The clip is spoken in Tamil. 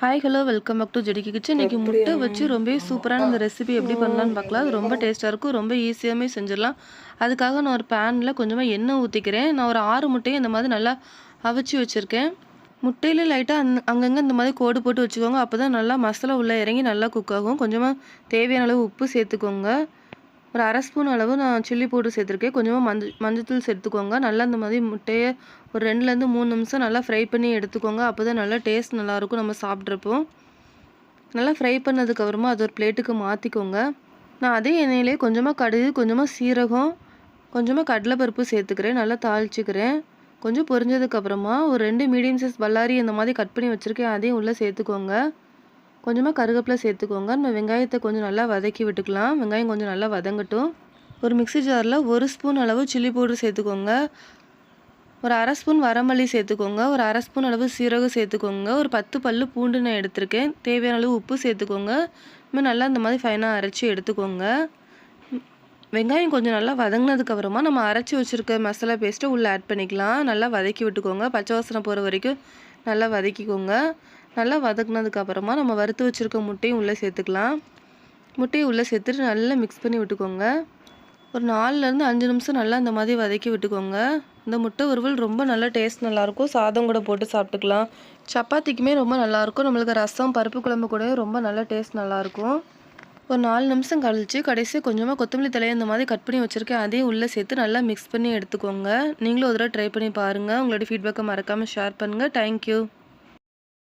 Hi hello welcome back to ஜெடிக்கி kitchen இன்றைக்கி முட்டை வச்சு ரொம்ப சூப்பரான இந்த ரெசிபி எப்படி பண்ணலான்னு பார்க்கலாம். அது ரொம்ப டேஸ்ட்டாக இருக்கும். ரொம்ப ஈஸியாகவே செஞ்சிடலாம். அதுக்காக நான் ஒரு பேனில் கொஞ்சமாக எண்ணெய் ஊற்றிக்கிறேன் நான் ஒரு ஆறு முட்டையை இந்த மாதிரி நல்லா அவிச்சு வச்சுருக்கேன். முட்டையில் லைட்டாக அந் அங்கங்கே இந்த மாதிரி கோடு போட்டு வச்சுக்கோங்க. அப்போ தான் நல்லா மசாலா உள்ளே இறங்கி நல்லா குக் ஆகும். கொஞ்சமாக தேவையான அளவு உப்பு சேர்த்துக்கோங்க. ஒரு அரை ஸ்பூன் அளவு நான் சில்லி பவுடர் சேர்த்துருக்கேன். கொஞ்சமாக மஞ்சள் மஞ்சத்தூள் சேர்த்துக்கோங்க. நல்லா இந்த மாதிரி முட்டையை ஒரு ரெண்டுலேருந்து மூணு நிமிஷம் நல்லா ஃப்ரை பண்ணி எடுத்துக்கோங்க. அப்போ தான் நல்லா டேஸ்ட் நல்லாயிருக்கும். நம்ம சாப்பிட்றப்போ. நல்லா ஃப்ரை பண்ணதுக்கப்புறமா அது ஒரு பிளேட்டுக்கு மாற்றிக்கோங்க நான் அதே எண்ணெயிலே கொஞ்சமாக கடுகு கொஞ்சமாக சீரகம் கொஞ்சமாக கடலைப்பருப்பு சேர்த்துக்கிறேன். நல்லா தாளிச்சிக்கிறேன். கொஞ்சம் பொரிஞ்சதுக்கப்புறமா ஒரு ரெண்டு மீடியம் சைஸ் பல்லாரி இந்த மாதிரி கட் பண்ணி வச்சுருக்கேன். அதையும் உள்ளே சேர்த்துக்கோங்க. கொஞ்சமாக கருவேப்பிலை சேர்த்துக்கோங்க. நம்ம வெங்காயத்தை கொஞ்சம் நல்லா வதக்கி விட்டுக்கலாம். வெங்காயம் கொஞ்சம் நல்லா வதங்கட்டும். ஒரு மிக்ஸி ஜாரில் ஒரு ஸ்பூன் அளவு சில்லி பவுடர் சேர்த்துக்கோங்க. ஒரு அரை ஸ்பூன் வரமல்லி சேர்த்துக்கோங்க. ஒரு அரை ஸ்பூன் அளவு சீரகம் சேர்த்துக்கோங்க. ஒரு பத்து பல்லு பூண்டு நான் எடுத்திருக்கேன். தேவையான அளவு உப்பு சேர்த்துக்கோங்க. இன்னும் நல்லா இந்த மாதிரி ஃபைனாக அரைச்சி எடுத்துக்கோங்க. வெங்காயம் கொஞ்சம் நல்லா வதங்கினதுக்கப்புறமா நம்ம அரைச்சி வச்சுருக்க மசாலா பேஸ்ட்டை உள்ளே ஆட் பண்ணிக்கலாம். நல்லா வதக்கி விட்டுக்கோங்க. பச்சை வாசனை போகிற வரைக்கும் நல்லா வதக்கிக்கோங்க. நல்லா வதக்குனதுக்கப்புறமா நம்ம வறுத்து வச்சுருக்க முட்டையும் உள்ளே சேர்த்துக்கலாம். முட்டையை உள்ளே சேர்த்துட்டு நல்லா மிக்ஸ் பண்ணி விட்டுக்கோங்க. ஒரு நாலுலேருந்து அஞ்சு நிமிஷம் நல்லா இந்த மாதிரி வதக்கி விட்டுக்கோங்க. இந்த முட்டை உருவல் ரொம்ப நல்லா டேஸ்ட் நல்லாயிருக்கும். சாதம் கூட போட்டு சாப்பிட்டுக்கலாம். சப்பாத்திக்குமே ரொம்ப நல்லாயிருக்கும். நம்மளுக்கு ரசம் பருப்பு குழம்பு கூட ரொம்ப நல்லா டேஸ்ட் நல்லாயிருக்கும். ஒரு நாலு நிமிஷம் கழித்து கடைசி கொஞ்சமாக கொத்தமல்லி தலையை இந்த மாதிரி கட் பண்ணி வச்சுருக்கேன். அதையும் உள்ளே சேர்த்து நல்லா மிக்ஸ் பண்ணி எடுத்துக்கோங்க. நீங்களும் ஒரு தடவை ட்ரை பண்ணி பாருங்கள் உங்களோட ஃபீட்பேக்கை மறக்காமல் ஷேர் பண்ணுங்கள் தேங்க்யூ